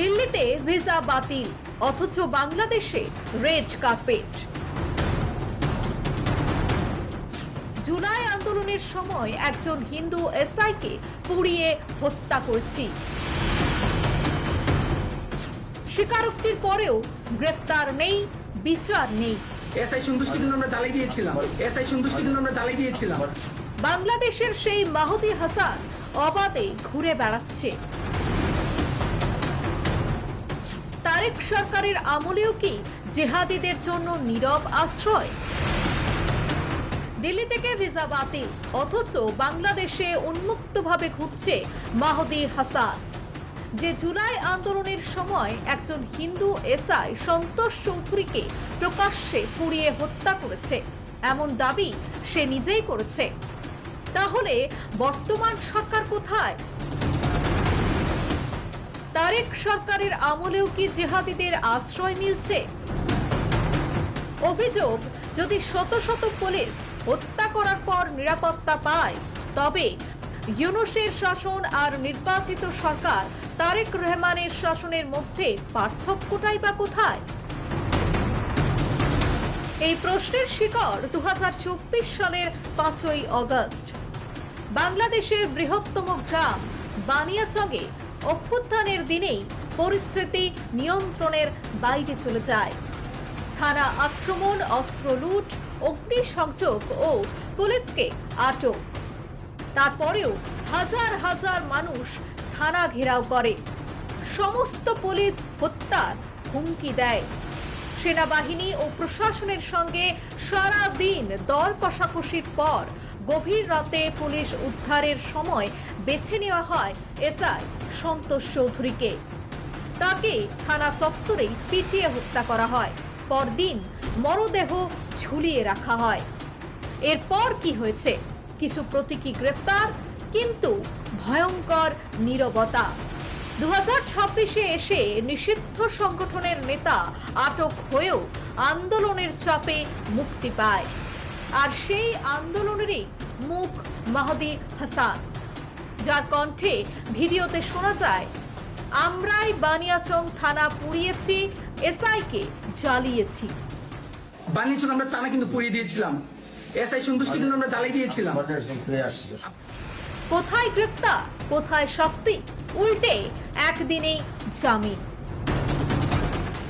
দিল্লিতে ভিসা বাতিল অথচ বাংলাদেশে রেড কার্পেট। জুলাই আন্দোলনের সময় একজন হিন্দু এসআইকে পুড়িয়ে হত্যা করেছি। স্বীকারোক্তির পরেও গ্রেপ্তার নেই বিচার নেই। এসআই সন্তুষ্টি কিন্তু আমরা জ্বালাই দিয়েছিলাম। এসআই সন্তুষ্টি কিন্তু আমরা জ্বালাই দিয়েছিলাম। বাংলাদেশের সেই মাহুদি হাসান অবাধে ঘুরে বেড়াচ্ছে। তারেক সরকারের আমলেও কি জেহাদিদের জন্য নীরব আশ্রয়? দিল্লি থেকে ভিসা বাতিল, অথচ বাংলাদেশে উন্মুক্তভাবে ঘুরছে মাহদি হাসান। যে জুলাই আন্দোলনের সময় একজন হিন্দু এসআই সন্তোষ চৌধুরীকে প্রকাশ্যে পুড়িয়ে হত্যা করেছে, এমন দাবি সে নিজেই করেছে। তাহলে বর্তমান সরকার কোথায়? তারেক সরকারের আমলেও কি জেহাদিদের আশ্রয় মিলছে? অভিযোগ, যদি শত শত পুলিশ হত্যা করার পর নিরাপত্তা পায়, তবে ইউনুসের শাসন আর নির্বাচিত সরকার তারেক রহমানের শাসনের মধ্যে পার্থক্যটাই বা কোথায়? এই প্রশ্নের শিকড় দু সালের পাঁচই অগস্ট। বাংলাদেশের বৃহত্তম গ্রাম বানিয়াচঙে অভ্যুত্থানের দিনেই পরিস্থিতি নিয়ন্ত্রণের বাইরে চলে যায়। থানা আক্রমণ, অস্ত্র লুট, অগ্নিসংযোগ ও পুলিশকে আটক। তারপরেও হাজার হাজার মানুষ থানা ঘেরাও করে। সমস্ত পুলিশ হত্যার হুমকি দেয়। সেনাবাহিনী ও প্রশাসনের সঙ্গে সারা দিন দর কষাকষির পর গভীর রাতে পুলিশ উদ্ধারের সময় বেছে নেওয়া হয় এসআই সন্তোষ চৌধুরীকে। তাকে থানা চত্বরেই পিটিয়ে হত্যা করা হয়। পরদিন মরদেহ ঝুলিয়ে রাখা হয়। এরপর কি হয়েছে? কিছু প্রতীকী গ্রেপ্তার, কিন্তু ভয়ঙ্কর নীরবতা। দু হাজার ছাব্বিশে এসে নিষিদ্ধ সংগঠনের নেতা আটক হয়েও আন্দোলনের চাপে মুক্তি পায়। আর সেই আন্দোলনেরই মুখ মাহদি হাসান যার কণ্ঠে ভিডিওতে শোনা যায় আমরাই বানিয়াচং থানা পুড়িয়েছি এসআইকে জ্বালিয়েছি। বানিয়েছিল আমরা টানা কিন্তু পুড়িয়ে দিয়েছিলাম। এসআই সন্তুষ্টি কিন্তু আমরা জ্বালাই দিয়েছিলাম। কোথায় গ্রেপ্তার কোথায় শাস্তি উল্টে একদিনেই জামিন।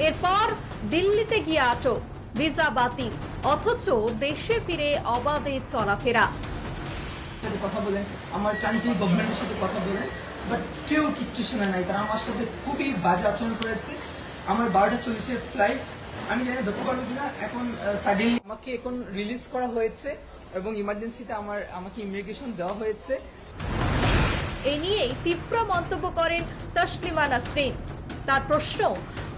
এরপর দিল্লিতে গিয়ে আটক ভিসা বাতিল অথচ দেশে ফিরে অবাধে চলাফেরা। কথা বলেন আমার কান্ট্রি গভর্নমেন্টের সাথে কথা বলেন বাট কেউ কিচ্ছু শোনে নাই। তারা আমার সাথে খুবই বাজে আচরণ করেছে। আমার বারোটা চল্লিশের ফ্লাইট আমি জানি ধরতে পারব কিনা এখন সাডেনলি আমাকে এখন রিলিজ করা হয়েছে এবং ইমার্জেন্সিতে আমার আমাকে ইমিগ্রেশন দেওয়া হয়েছে। এ নিয়েই তীব্র মন্তব্য করেন তসলিমা নাসরিন। তার প্রশ্ন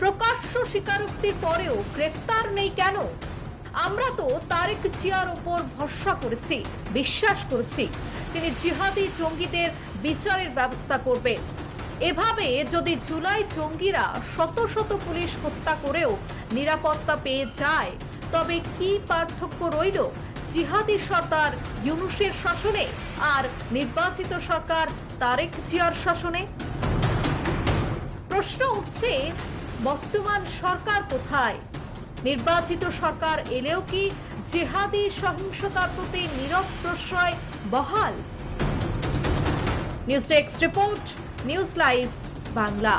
প্রকাশ্য স্বীকারোক্তির পরেও গ্রেপ্তার নেই কেন? আমরা তো তারেক জিয়ার ওপর ভরসা করেছি, বিশ্বাস করেছি। তিনি জিহাদি জঙ্গিদের বিচারের ব্যবস্থা করবেন। এভাবে যদি জুলাই জঙ্গিরা শত শত পুলিশ হত্যা করেও নিরাপত্তা পেয়ে যায়, তবে কি পার্থক্য রইল জিহাদি সরকার ইউনুসের শাসনে আর নির্বাচিত সরকার তারেক জিয়ার শাসনে? প্রশ্ন উঠছে বর্তমান সরকার কোথায়? নির্বাচিত সরকার এলেও কি জেহাদি সহিংসতার প্রতি নীরব প্রশ্রয় বহাল? News desk report, news live, Bangla.